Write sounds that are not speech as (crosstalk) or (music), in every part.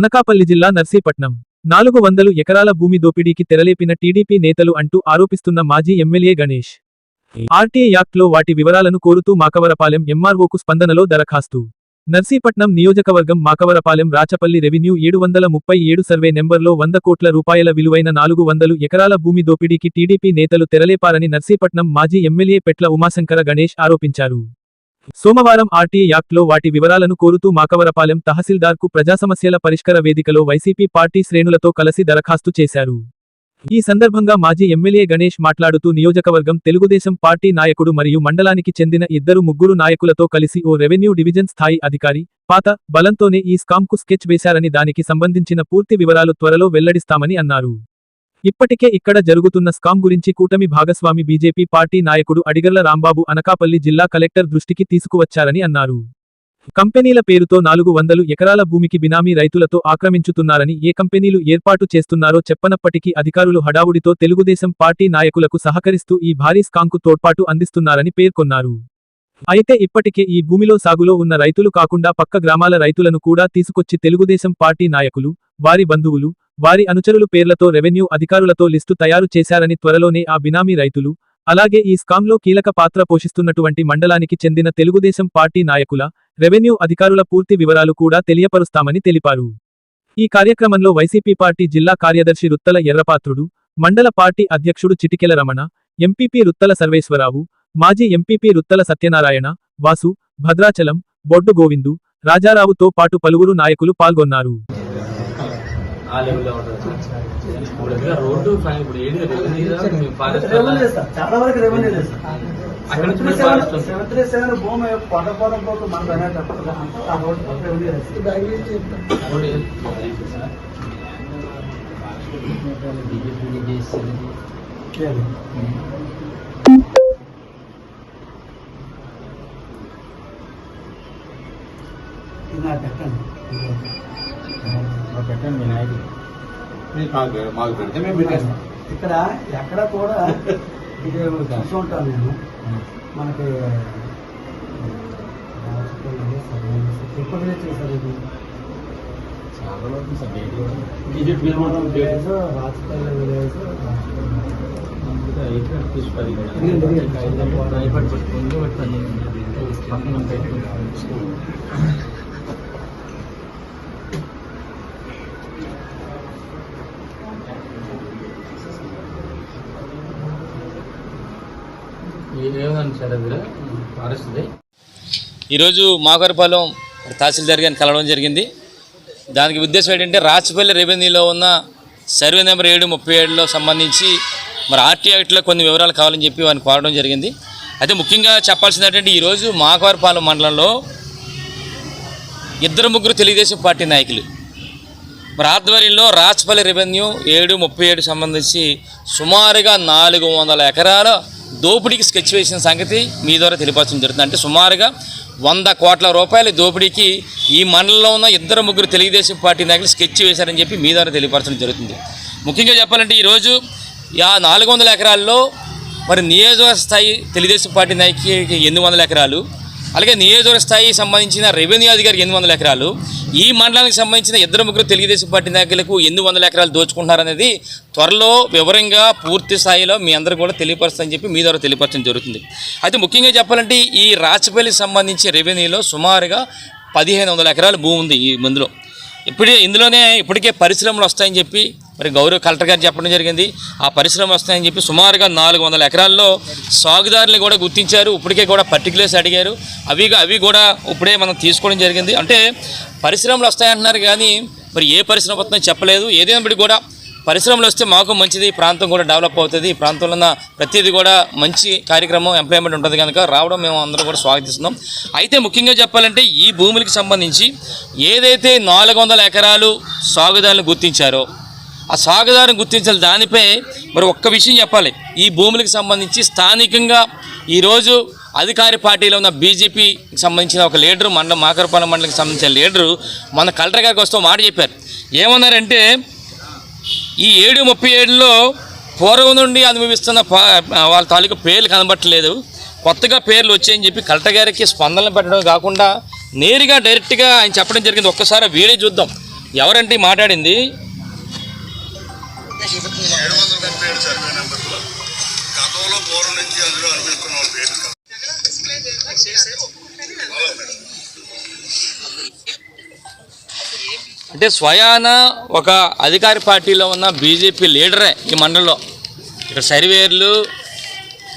అనకాపల్లి జిల్లా నర్సీపట్నం. నాలుగు వందలు ఎకరాల భూమి దోపిడీకి తెరలేపిన టీడీపీ నేతలు అంటూ ఆరోపిస్తున్న మాజీ ఎమ్మెల్యే గణేష్. ఆర్టీఏ యాక్ట్లో వాటి వివరాలను కోరుతూ మాకవరపాలెం ఎంఆర్ఓకు స్పందనలో దరఖాస్తు. నర్సీపట్నం నియోజకవర్గం మాకవరపాలెం రాచపల్లి రెవెన్యూ ఏడు వందల ముప్పై ఏడు సర్వే నెంబర్లో వంద కోట్ల రూపాయల విలువైన నాలుగు వందలు ఎకరాల భూమి దోపిడీకి టీడీపీ నేతలు తెరలేపారని నర్సీపట్నం మాజీ ఎమ్మెల్యే పెట్ల ఉమాశంకర గణేష్ ఆరోపించారు. సోమవారం ఆర్టీ యాక్ట్లో వాటి వివరాలను కోరుతూ మాకవరపాలెం తహసీల్దార్కు ప్రజాసమస్యల పరిష్కార వేదికలో వైసీపీ పార్టీ శ్రేణులతో కలిసి దరఖాస్తు చేశారు. ఈ సందర్భంగా మాజీ ఎమ్మెల్యే గణేష్ మాట్లాడుతూ నియోజకవర్గం తెలుగుదేశం పార్టీ నాయకుడు మరియు మండలానికి చెందిన ఇద్దరు ముగ్గురు నాయకులతో కలిసి ఓ రెవెన్యూ డివిజన్ స్థాయి అధికారి పాత బలంతోనే ఈ స్కామ్కు స్కెచ్ వేశారని దానికి సంబంధించిన పూర్తి వివరాలు త్వరలో వెల్లడిస్తామని అన్నారు. ఇప్పటికే ఇక్కడ జరుగుతున్న స్కామ్ గురించి కూటమి భాగస్వామి బీజేపీ పార్టీ నాయకుడు అడిగర్ల రాంబాబు అనకాపల్లి జిల్లా కలెక్టర్ దృష్టికి తీసుకువచ్చారని అన్నారు. కంపెనీల పేరుతో నాలుగు వందలు ఎకరాల భూమికి బినామీ రైతులతో ఆక్రమించుతున్నారని ఏ కంపెనీలు ఏర్పాటు చేస్తున్నారో చెప్పనప్పటికీ అధికారులు హడావుడితో తెలుగుదేశం పార్టీ నాయకులకు సహకరిస్తూ ఈ భారీ స్కాంకు తోడ్పాటు అందిస్తున్నారని పేర్కొన్నారు. అయితే ఇప్పటికే ఈ భూమిలో సాగులో ఉన్న రైతులు కాకుండా పక్క గ్రామాల రైతులను కూడా తీసుకొచ్చి తెలుగుదేశం పార్టీ నాయకులు వారి బంధువులు వారి అనుచరులు పేర్లతో రెవెన్యూ అధికారులతో లిస్టు తయారు చేశారని త్వరలోనే ఆ బినామీ రైతులు అలాగే ఈ స్కామ్లో కీలక పాత్ర పోషిస్తున్నటువంటి మండలానికి చెందిన తెలుగుదేశం పార్టీ నాయకుల రెవెన్యూ అధికారుల పూర్తి వివరాలు కూడా తెలియపరుస్తామని తెలిపారు. ఈ కార్యక్రమంలో వైసీపీ పార్టీ జిల్లా కార్యదర్శి రుత్తల ఎర్రపాత్రుడు మండల పార్టీ అధ్యక్షుడు చిటికెల రమణ ఎంపీపీ రుత్తల సర్వేశ్వరరావు మాజీ ఎంపీపీ రుత్తల సత్యనారాయణ వాసు భద్రాచలం బొడ్డు గోవిందు రాజారావుతో పాటు పలువురు నాయకులు పాల్గొన్నారు. ఆ లెవెల్లో ఉంటుంది సార్ ఇప్పుడు ఇంకా రోడ్డు ఫైన్ ఇప్పుడు ఏడు రెవెన్యూ ఫారెస్ట్ రెవెన్యూ లేదు సార్ చాలా వరకు రెవెన్యూ లేదు సార్ అక్కడ నుంచి సెవెన్ త్రీ ఫారెస్ట్ సెవెన్ ఉంది. సెవెన్ త్రీ సెవెన్ భూమి పదపదం పోతూ మనకు అనేది తప్పదు ఆ రోడ్డు పక్క రెవెన్యూ లేదు సార్. రోడ్డు ఏది? సార్. లేదు. ఇది నాకు పెట్టండి పెట్టండి మీ నాయకుడు మీరు మాకు మాకు పెడితే మేము పెట్టేస్తాం. ఇక్కడ ఎక్కడ కూడా ఇది (laughs) చూసుకుంటాను నేను. మనకి ఎప్పుడు చేశారు ఇది. చాలా సార్ విలేజ్ ఇంకా ఎయిట్ తీసి పది కూడా. ఇది ఉంది, ఇది. ఇంకా ఐపాడ్ పట్టుకుంది, ఒకటి పని. పక్కన పెట్టుకుంది. ఏమేమి సార్ అది ఫారెస్ట్ది ఈరోజు మాకరపాలెం తహసీల్దార్ గారిని కలవడం జరిగింది. దానికి ఉద్దేశం ఏంటంటే రాచపల్లి రెవెన్యూలో ఉన్న సర్వే నెంబర్ ఏడు ముప్పై ఏడులో సంబంధించి మరి ఆర్టీ యాక్ట్లో కొన్ని వివరాలు కావాలని చెప్పి వారిని కోరడం జరిగింది. అయితే ముఖ్యంగా చెప్పాల్సింది ఏంటంటే ఈరోజు మాకవరపాలెం మండలంలో ఇద్దరు ముగ్గురు తెలుగుదేశం పార్టీ నాయకులు. మరి ఆధ్వర్యంలో రాచపల్లి రెవెన్యూ ఏడు ముప్పై ఏడు సంబంధించి సుమారుగా నాలుగు వందల ఎకరాల దోపిడీకి స్కెచ్ వేసిన సంగతి మీ ద్వారా తెలియపరచడం జరుగుతుంది. అంటే సుమారుగా వంద కోట్ల రూపాయల దోపిడీకి ఈ మండలంలో ఉన్న ఇద్దరు ముగ్గురు తెలుగుదేశం పార్టీ నాయకులు స్కెచ్ వేశారని చెప్పి మీ ద్వారా తెలియపరచడం జరుగుతుంది. ముఖ్యంగా చెప్పాలంటే ఈరోజు ఆ నాలుగు వందల ఎకరాల్లో మరి నియోజకవర్గ స్థాయి తెలుగుదేశం పార్టీ నాయకుడికి ఎనిమిది వందల ఎకరాలు అలాగే నియోజకవర్గ స్థాయి సంబంధించిన రెవెన్యూ అధికారికి ఎనిమిది వందల ఎకరాలు ఈ మండలానికి సంబంధించిన ఇద్దరు ముగ్గురు తెలుగుదేశం పార్టీ నాయకులకు ఎనిమిది వందల ఎకరాలు దోచుకుంటున్నారనేది త్వరలో వివరంగా పూర్తి స్థాయిలో మీ అందరూ కూడా తెలియపరుస్తుందని చెప్పి మీ ద్వారా తెలియపరచడం జరుగుతుంది. అయితే ముఖ్యంగా చెప్పాలంటే ఈ రాచపల్లికి సంబంధించి రెవెన్యూలో సుమారుగా పదిహేను వందల ఎకరాల భూమి ఉంది ఈ మందులో. ఇప్పుడే ఇందులోనే ఇప్పటికే పరిశ్రమలు వస్తాయని చెప్పి మరి గౌరవ కలెక్టర్ గారు చెప్పడం జరిగింది. ఆ పరిశ్రమ వస్తాయని చెప్పి సుమారుగా నాలుగు వందల ఎకరాల్లో సాగుదారులు కూడా గుర్తించారు. ఇప్పటికే కూడా పర్టికులర్స్ అడిగారు. అవి అవి కూడా ఇప్పుడే మనం తీసుకోవడం జరిగింది. అంటే పరిశ్రమలు వస్తాయంటున్నారు కానీ మరి ఏ పరిశ్రమ వస్తుందో చెప్పలేదు. ఏదైనప్పటికీ కూడా పరిశ్రమలు వస్తే మాకు మంచిది. ఈ ప్రాంతం కూడా డెవలప్ అవుతుంది. ఈ ప్రాంతంలో ఉన్న ప్రతిదీ కూడా మంచి కార్యక్రమం ఎంప్లాయ్మెంట్ ఉంటుంది కనుక రావడం మేము అందరం కూడా స్వాగతిస్తున్నాం. అయితే ముఖ్యంగా చెప్పాలంటే ఈ భూములకు సంబంధించి ఏదైతే నాలుగు వందల ఎకరాలు సాగుదారులను గుర్తించారో ఆ సాగుదారుని గుర్తించాలి. దానిపై మరి ఒక్క విషయం చెప్పాలి. ఈ భూములకు సంబంధించి స్థానికంగా ఈరోజు అధికార పార్టీలో ఉన్న బీజేపీకి సంబంధించిన ఒక లీడరు మండలం మాకరపాలెం మండలికి సంబంధించిన లీడరు మన కలెక్టర్ గారికి వస్తూ మాట చెప్పారు. ఏమన్నారంటే ఈ ఏడు ముప్పై ఏడులో పూర్వం నుండి అనుభవిస్తున్న పా- వాళ్ళ తాలూకు పేర్లు కనబట్టలేదు. కొత్తగా పేర్లు వచ్చాయని చెప్పి కలెక్టర్ గారికి స్పందనలు పెట్టడం కాకుండా నేరుగా డైరెక్ట్గా ఆయన చెప్పడం జరిగింది. ఒక్కసారి వీడే చూద్దాం. ఎవరంటే మాట్లాడింది? ఏడు వందల ముప్పై ఏడు సర్వే నెంబర్లో గతంలో పూర్వం నుంచి అనిపిస్తున్న వాళ్ళ పేరు అంటే స్వయాన ఒక అధికార పార్టీలో ఉన్న బీజేపీ లీడరే ఈ మండలంలో. ఇక్కడ సర్వేర్లు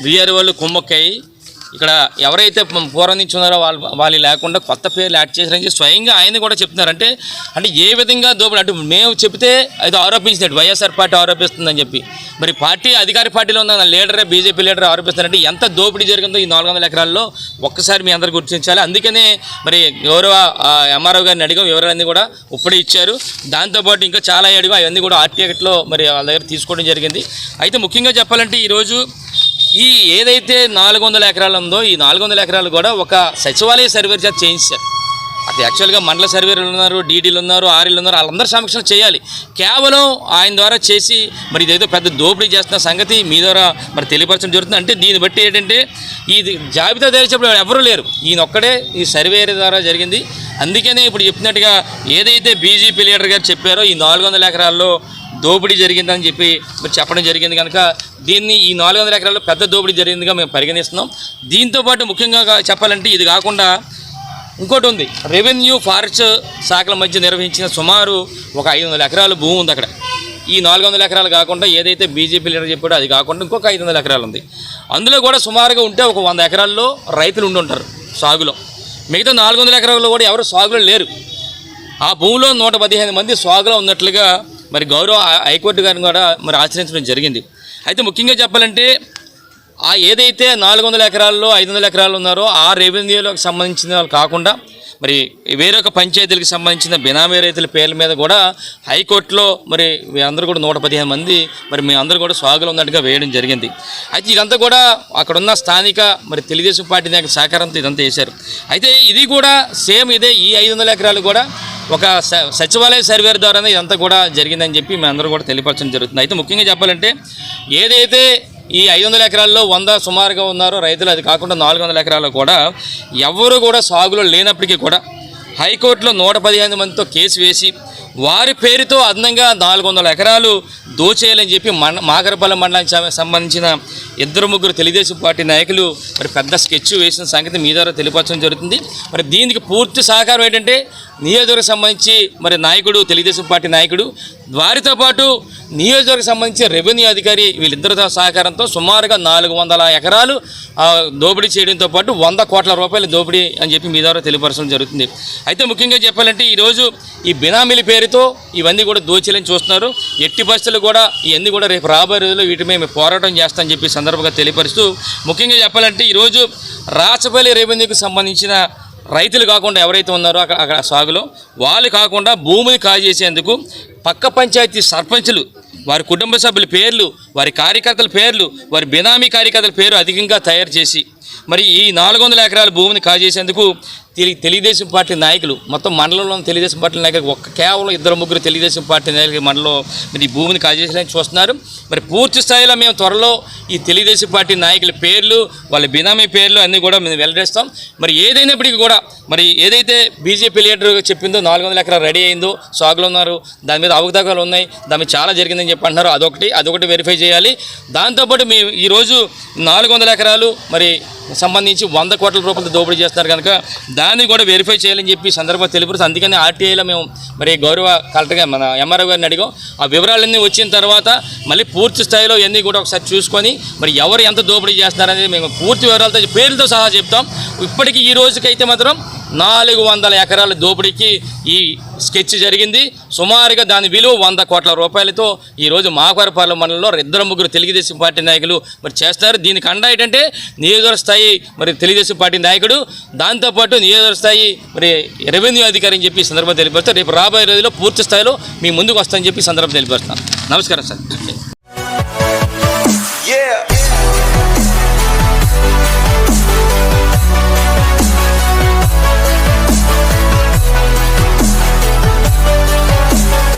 విఆర్ఓలు కుమ్మక్కయ్యి ఇక్కడ ఎవరైతే ప- పూర్వం నుంచి ఉన్నారో వాళ్ళు వాళ్ళు లేకుండా కొత్త పేర్లు యాడ్ చేశారని స్వయంగా ఆయన కూడా చెప్తున్నారు. అంటే అంటే ఏ విధంగా దోపిడీ? అంటే మేము చెప్తే అది ఆరోపించినట్టు వైఎస్ఆర్ పార్టీ ఆరోపిస్తుందని చెప్పి. మరి పార్టీ అధికార పార్టీలో ఉన్న లీడరే బీజేపీ లీడర్ ఆరోపిస్తున్నారంటే ఎంత దోపిడీ జరిగిందో ఈ నాలుగు వందల ఎకరాల్లో ఒక్కసారి మీ అందరు గుర్తించాలి. అందుకనే మరి గౌరవ ఎంఆర్ఓ గారిని అడిగాం వివరాలన్నీ కూడా ఇప్పుడే ఇచ్చారు. దాంతోపాటు ఇంకా చాలా అడిగా అవన్నీ కూడా ఆర్టీఎక్ట్లో మరి వాళ్ళ దగ్గర తీసుకోవడం జరిగింది. అయితే ముఖ్యంగా చెప్పాలంటే ఈరోజు ఈ ఏదైతే నాలుగు వందల ఎకరాలు ఉందో ఈ నాలుగు వందల ఎకరాలు కూడా ఒక సచివాలయ సర్వే చేత చేయించారు అది యాక్చువల్గా మండల సర్వేలు ఉన్నారు డీడీలు ఉన్నారు ఆర్ఈలు ఉన్నారు వాళ్ళందరూ సమీక్షలు చేయాలి. కేవలం ఆయన ద్వారా చేసి మరి ఇదేదో పెద్ద దోపిడీ చేస్తున్న సంగతి మీ ద్వారా మరి తెలియపరచడం జరుగుతుంది. అంటే దీన్ని బట్టి ఏంటంటే ఇది జాబితా తెలిసేప్పుడు ఎవరూ లేరు. ఈయన ఒక్కడే ఈ సర్వే ద్వారా జరిగింది. అందుకనే ఇప్పుడు చెప్పినట్టుగా ఏదైతే బీజేపీ లీడర్ గారు చెప్పారో ఈ నాలుగు వందల ఎకరాల్లో దోపిడీ జరిగిందని చెప్పి మరి చెప్పడం జరిగింది కనుక దీన్ని ఈ నాలుగు వందల ఎకరాల్లో పెద్ద దోపిడీ జరిగిందిగా మేము పరిగణిస్తున్నాం. దీంతో పాటు ముఖ్యంగా చెప్పాలంటే ఇది కాకుండా ఇంకోటి ఉంది. రెవెన్యూ ఫారెస్ట్ శాఖల మధ్య నిర్వహించిన సుమారు ఒక ఐదు వందల ఎకరాల భూమి ఉంది అక్కడ. ఈ నాలుగు వందల ఎకరాలు కాకుండా ఏదైతే బీజేపీ లీడర్ చెప్పాడో అది కాకుండా ఇంకొక ఐదు వందల ఎకరాలు ఉంది. అందులో కూడా సుమారుగా ఉంటే ఒక వంద ఎకరాల్లో రైతులు ఉండి ఉంటారు సాగులో. మిగతా నాలుగు వందల ఎకరాల్లో కూడా ఎవరు సాగులో లేరు. ఆ భూమిలో నూట పదిహేను మంది సాగులో ఉన్నట్లుగా మరి గౌరవ హైకోర్టు గారిని కూడా మరి ఆచరించడం జరిగింది. అయితే ముఖ్యంగా చెప్పాలంటే ఆ ఏదైతే నాలుగు వందల ఎకరాల్లో ఐదు వందల ఎకరాలు ఉన్నారో ఆ రెవెన్యూలకు సంబంధించిన వాళ్ళు కాకుండా మరి వేరొక పంచాయతీలకు సంబంధించిన బినామీ రైతుల పేర్ల మీద కూడా హైకోర్టులో మరి అందరూ కూడా నూట పదిహేను మంది మరి మీ అందరూ కూడా స్వాగులు ఉన్నట్టుగా వేయడం జరిగింది. అయితే ఇదంతా కూడా అక్కడ ఉన్న స్థానిక మరి తెలుగుదేశం పార్టీ నాయకుల సహకారంతో ఇదంతా చేశారు. అయితే ఇది కూడా సేమ్ ఇదే ఈ ఐదు వందల ఎకరాలు కూడా ఒక స- సచివాలయ సర్వేర్ ద్వారానే ఇదంతా కూడా జరిగిందని చెప్పి మేము అందరూ కూడా తెలియపరచడం జరుగుతుంది. అయితే ముఖ్యంగా చెప్పాలంటే ఏదైతే ఈ ఐదు వందల ఎకరాల్లో వంద సుమారుగా ఉన్నారో రైతులు అది కాకుండా నాలుగు వందల ఎకరాలు కూడా ఎవరు కూడా సాగులో లేనప్పటికీ కూడా హైకోర్టులో నూట పదిహేను మందితో కేసు వేసి వారి పేరుతో అదనంగా నాలుగు వందల ఎకరాలు దోచేయాలని చెప్పి మండ మాగరపల్లి మండలానికి సంబంధించిన ఇద్దరు ముగ్గురు తెలుగుదేశం పార్టీ నాయకులు మరి పెద్ద స్కెచ్ వేసిన సంగతి మీ ద్వారా తెలియపరచడం జరుగుతుంది. మరి దీనికి పూర్తి సహకారం ఏంటంటే నియోజకవర్గం సంబంధించి మరి నాయకుడు తెలుగుదేశం పార్టీ నాయకుడు వారితో పాటు నియోజకవర్గం సంబంధించి రెవెన్యూ అధికారి వీళ్ళిద్దరితో సహకారంతో సుమారుగా నాలుగు వందల ఎకరాలు దోపిడీ చేయడంతో పాటు వంద కోట్ల రూపాయల దోపిడీ అని చెప్పి మీ ద్వారా తెలియపరచడం జరుగుతుంది. అయితే ముఖ్యంగా చెప్పాలంటే ఈరోజు ఈ బినామీల పేరుతో ఇవన్నీ కూడా దోచేయాలని చూస్తున్నారు. ఎట్టి పరిస్థితులు కూడా ఇవన్నీ కూడా రేపు రాబోయే రోజుల్లో వీటి మేము పోరాటం చేస్తామని చెప్పి సందర్భంగా తెలియపరుస్తూ ముఖ్యంగా చెప్పాలంటే ఈరోజు రాచపల్లి రెవెన్యూకి సంబంధించిన రైతులు కాకుండా ఎవరైతే ఉన్నారో అక్కడ అక్కడ సాగులో వాళ్ళు కాకుండా భూమిని కాజేసేందుకు పక్క పంచాయతీ సర్పంచులు వారి కుటుంబ సభ్యుల పేర్లు వారి కార్యకర్తల పేర్లు వారి బినామీ కార్యకర్తల పేరు అధికంగా తయారు చేసి మరి ఈ నాలుగు వందల ఎకరాల భూమిని కాజేసేందుకు తెలుగుదేశం పార్టీ నాయకులు మొత్తం మండలంలో తెలుగుదేశం పార్టీ నాయకులు ఒక్క కేవలం ఇద్దరు ముగ్గురు తెలుగుదేశం పార్టీ నాయకులు మండలంలో మరి ఈ భూమిని కాజేసేయాలని చూస్తున్నారు. మరి పూర్తి స్థాయిలో మేము త్వరలో ఈ తెలుగుదేశం పార్టీ నాయకుల పేర్లు వాళ్ళ బినామీ పేర్లు అన్నీ కూడా మేము వెల్లడిస్తాం. మరి ఏదైనప్పటికీ కూడా మరి ఏదైతే బీజేపీ లీడర్ చెప్పిందో నాలుగు వందల ఎకరాలు రెడీ అయిందో సాగులు ఉన్నారు దాని మీద అవకతవకాలు ఉన్నాయి దాని మీద చాలా జరిగిందని చెప్పి అంటున్నారు. అదొకటి అదొకటి వెరిఫై చేయాలి. దాంతోపాటు మేము ఈరోజు నాలుగు వందల ఎకరాలు మరి సంబంధించి వంద కోట్ల రూపాయలు దోపిడీ చేస్తున్నారు కనుక దాన్ని కూడా వెరిఫై చేయాలని చెప్పి సందర్భంగా తెలిపారు అందుకని ఆర్టీఐలో మేము మరి గౌరవ కలెక్టర్గా మన ఎంఆర్ఓ గారిని అడిగాం. ఆ వివరాలన్నీ వచ్చిన తర్వాత మళ్ళీ పూర్తి స్థాయిలో ఇవన్నీ కూడా ఒకసారి చూసుకొని మరి ఎవరు ఎంత దోపిడీ చేస్తున్నారనేది మేము పూర్తి వివరాలతో పేర్లతో సహా చెప్తాం. ఇప్పటికీ ఈ రోజుకైతే మాత్రం నాలుగు వందల ఎకరాల దోపిడీకి ఈ స్కెచ్ జరిగింది. సుమారుగా దాని విలువ వంద కోట్ల రూపాయలతో ఈరోజు మాకవరపాలెం మండలంలో ఇద్దరు ముగ్గురు తెలుగుదేశం పార్టీ నాయకులు మరి చేస్తారు. దీనికి అండ ఏంటంటే నియోజకవర్గ స్థాయి మరి తెలుగుదేశం పార్టీ నాయకుడు దాంతోపాటు నియోజకవర్గ స్థాయి మరి రెవెన్యూ అధికారి అని చెప్పి సందర్భం తెలియపరుస్తారు. రేపు రాబోయే రోజుల్లో పూర్తి స్థాయిలో మీ ముందుకు వస్తామని చెప్పి సందర్భం తెలియపరుస్తాను. నమస్కారం సార్.